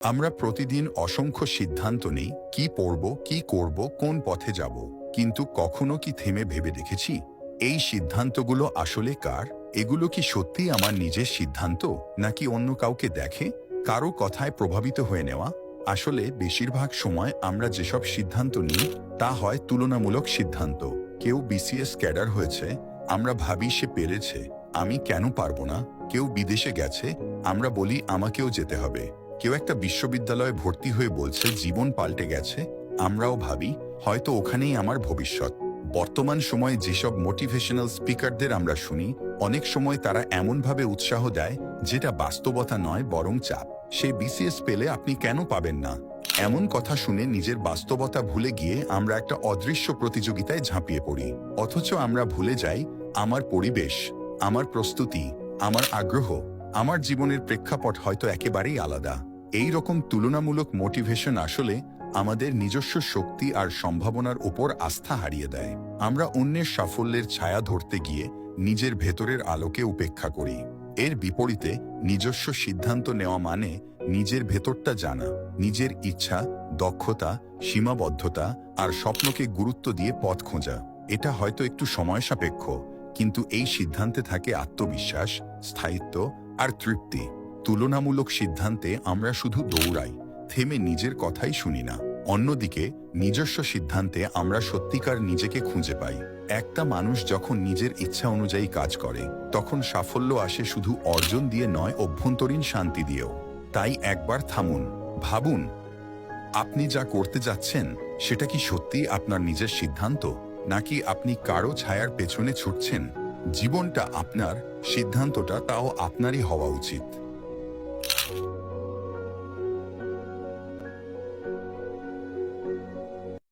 আমরা প্রতিদিন অসংখ্য সিদ্ধান্ত নেই, কি পড়ব, কি করব, কোন পথে যাব। কিন্তু কখনো কি থেমে ভেবে দেখেছি? এই সিদ্ধান্তগুলো আসলে কার? এগুলো কি সত্যি আমার নিজের সিদ্ধান্ত, নাকি অন্য কাউকে দেখে, কারও কথায় প্রভাবিত হয়ে নেওয়া? আসলে বেশিরভাগ সময় আমরা যেসব সিদ্ধান্ত নিই, তা হয় তুলনামূলক সিদ্ধান্ত। কেউ বিসিএস ক্যাডার হয়েছে, আমরা ভাবি সে পেরেছে, আমি কেন পারব না? কেউ বিদেশে গেছে, আমরা বলি আমাকেও যেতে হবে। কেউ একটা বিশ্ববিদ্যালয়ে ভর্তি হয়ে বলছে, জীবন পাল্টে গেছে, আমরাও ভাবি, হয়তো ওখানেই আমার ভবিষ্যৎ। বর্তমান সময়ে যেসব মোটিভেশনাল স্পিকারদের আমরা শুনি, অনেক সময় তারা এমনভাবে উৎসাহ দেয়, যেটা বাস্তবতা নয়, বরং চাপ। সে বিসিএস পেলে আপনি কেন পাবেন না? এমন কথা শুনে নিজের বাস্তবতা ভুলে গিয়ে আমরা একটা অদৃশ্য প্রতিযোগিতায় ঝাঁপিয়ে পড়ি। অথচ আমরা ভুলে যাই, আমার পরিবেশ, আমার প্রস্তুতি, আমার আগ্রহ আমার জীবনের প্রেক্ষাপট হয়তো একেবারেই আলাদা। এই রকম তুলনামূলক মোটিভেশন আসলে আমাদের নিজস্ব শক্তি আর সম্ভাবনার উপর আস্থা হারিয়ে দেয়। আমরা অন্যের সাফল্যের ছায়া ধরতে গিয়ে নিজের ভেতরের আলোকে উপেক্ষা করি। এর বিপরীতে নিজস্ব সিদ্ধান্ত নেওয়া মানে নিজের ভেতরটা জানা, নিজের ইচ্ছা, দক্ষতা, সীমাবদ্ধতা আর স্বপ্নকে গুরুত্ব দিয়ে পথ খোঁজা। এটা হয়তো একটু সময় সাপেক্ষ, কিন্তু এই সিদ্ধান্তে থাকে আত্মবিশ্বাস, স্থায়িত্ব আর তৃপ্তি, তুলনামূলক সিদ্ধান্তে আমরা শুধু দৌড়াই, থেমে নিজের কথাই শুনি না। অন্যদিকে, নিজস্ব সিদ্ধান্তে আমরা সত্যিকার নিজেকে খুঁজে পাই। একটা মানুষ যখন নিজের ইচ্ছা অনুযায়ী কাজ করে, তখন সাফল্য আসে শুধু অর্জন দিয়ে নয়, অভ্যন্তরীণ শান্তি দিয়েও। তাই একবার থামুন, ভাবুন, আপনি যা করতে যাচ্ছেন, সেটা কি সত্যি আপনার নিজের সিদ্ধান্ত? নাকি আপনি কারও ছায়ার পেছনে ছুটছেন? জীবনটা আপনার সিদ্ধান্তটা তাও আপনারই হওয়া উচিত।